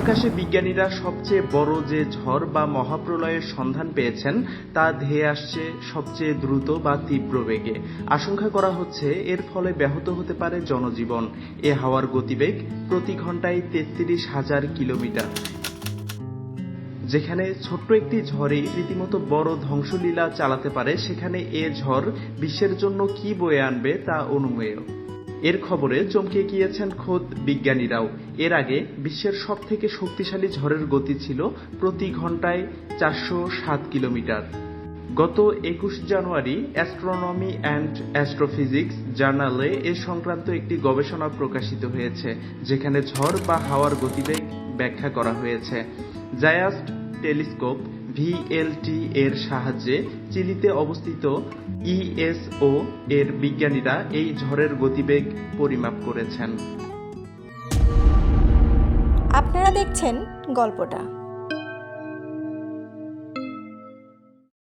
মহাকাশে বিজ্ঞানীরা সবচেয়ে বড় যে ঝড় বা মহাপ্রলয়ের সন্ধান পেয়েছেন, তা ধেয়ে আসছে সবচেয়ে দ্রুত বা তীব্র বেগে। আশঙ্কা করা হচ্ছে এর ফলে ব্যাহত হতে পারে জনজীবন। এ হাওয়ার গতিবেগ প্রতি ঘন্টায় তেত্রিশ হাজার কিলোমিটার। যেখানে ছোট্ট একটি ঝড়ই রীতিমতো বড় ধ্বংসলীলা চালাতে পারে, সেখানে এ ঝড় বিশ্বের জন্য কি বয়ে আনবে তা অনুমেয়। এর খবরে চমকে গিয়েছেন খোদ বিজ্ঞানীরাও। এর আগে বিশ্বের সব থেকে শক্তিশালী ঝড়ের গতি ছিল প্রতি ঘন্টায় চারশো সাত কিলোমিটার। গত একুশ জানুয়ারি অ্যাস্ট্রোনমি অ্যান্ড অ্যাস্ট্রোফিজিক্স জার্নালে এ সংক্রান্ত একটি গবেষণা প্রকাশিত হয়েছে, যেখানে ঝড় বা হাওয়ার গতিবেগ ব্যাখ্যা করা হয়েছে। জায়াস্ট টেলিস্কোপ ভিএলটি এর সাহায্যে চিলিতে অবস্থিত ইএসও এর বিজ্ঞানীরা এই ঝড়ের গতিবেগ পরিমাপ করেছেন। আপনারা দেখছেন গল্পটা।